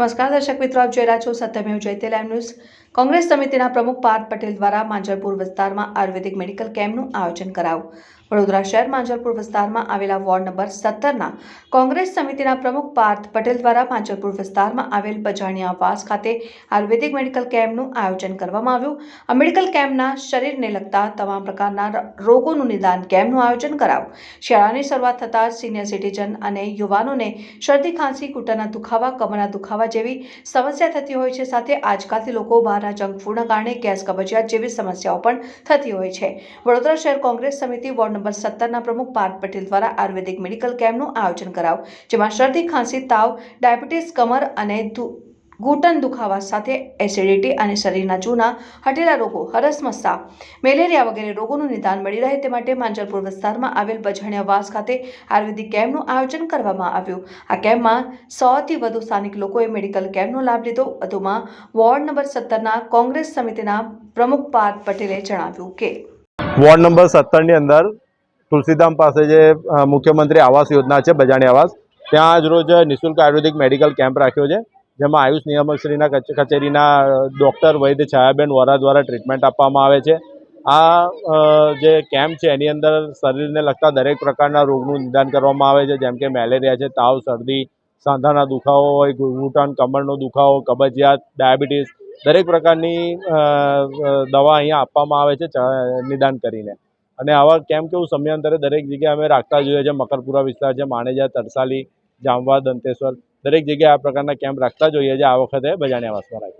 નમસ્કાર, દર્શક મિત્રો, આપ જોઈ રહ્યા છો સત્યમેવ જયતે ન્યૂઝ. કોંગ્રેસ સમિતિના પ્રમુખ પાર્થ પટેલ દ્વારા માંજરપુર વિસ્તારમાં આયુર્વેદિક મેડિકલ કેમ્પનું આયોજન કરાયું. વડોદરા શહેર માંજલપુર વિસ્તારમાં આવેલા વોર્ડ નંબર સત્તરના કોંગ્રેસ સમિતિના પ્રમુખ પાર્થ પટેલ દ્વારા માંજલપુર વિસ્તારમાં આવેલ બજાણિયા વાસ ખાતે આયુર્વેદિક મેડિકલ કેમ્પનું આયોજન કરવામાં આવ્યું. આ મેડિકલ કેમ્પના શરીરને લગતા તમામ પ્રકારના રોગોનું નિદાન કેમ્પનું આયોજન કરાવ શાળાની શરૂઆત થતાં સિનિયર સિટીઝન અને યુવાનોને શરદી, ખાંસી કૂટાના દુખાવા, કમરના દુખાવા જેવી સમસ્યા થતી હોય છે. સાથે આજકાલથી લોકો બહારના જંક ફૂડના કારણે ગેસ, કબજિયાત જેવી સમસ્યાઓ પણ થતી હોય છે. વડોદરા શહેર કોંગ્રેસ સમિતિ વોર્ડ નંબર સત્તરના પ્રમુખ પાર્થ પટેલ દ્વારા આયુર્વેદિક મેડિકલ કેમ્પનું આયોજન કરાવ જેમાં શરદી, ખાંસી, તાવ, ડાયાબિટીસ, કમર અને ઘૂંટણ દુખાવા સાથે એસિડિટી અને શરીરના જૂના હટેલા રોગો, હરસમસા, મેલેરિયા વગેરે રોગોનું નિદાન મળી રહે તે માટે માંજલપુર વિસ્તારમાં આવેલ બજણિયાવાસ ખાતે આયુર્વેદિક કેમ્પનું આયોજન કરવામાં આવ્યું. આ કેમ્પમાં સોથી વધુ સ્થાનિક લોકોએ મેડિકલ કેમ્પનો લાભ લીધો. વધુમાં વોર્ડ નંબર સત્તરના કોંગ્રેસ સમિતિના પ્રમુખ પાર્થ પટેલે જણાવ્યું કે વોર્ડ નંબર સત્તરની અંદર તુલસીધામ પાસે જે મુખ્યમંત્રી આવાસ યોજના છે, બજાણી આવાસ, ત્યાં આજ રોજ નિઃશુલ્ક આયુર્વેદિક મેડિકલ કેમ્પ રાખ્યો છે, જેમાં આયુષ નિયામકશ્રીના કચે- કચેરીના ડૉક્ટર વૈદ્ય છાયાબેન વોરા દ્વારા ટ્રીટમેન્ટ આપવામાં આવે છે. આ જે કેમ્પ છે, એની અંદર શરીરને લગતા દરેક પ્રકારના રોગનું નિદાન કરવામાં આવે છે, જેમ કે મેલેરિયા છે, તાવ, શરદી, સાંધાના દુખાવો હોય ઘૂંટણ કમરનો દુખાવો, કબજિયાત, ડાયાબિટીસ, દરેક પ્રકારની દવા અહીંયા આપવામાં આવે છે નિદાન કરીને. અને આવા કેમ્પ કેવું સમયાંતરે દરેક જગ્યાએ અમે રાખતા જોઈએ છે મકરપુરા વિસ્તાર છે, માણેજા, તરસાલી, જામવા, દંતેશ્વર, દરેક જગ્યાએ આ પ્રકારના કેમ્પ રાખતા જોઈએ છે આ વખતે બજાણી આવાસમાં રાખ્યો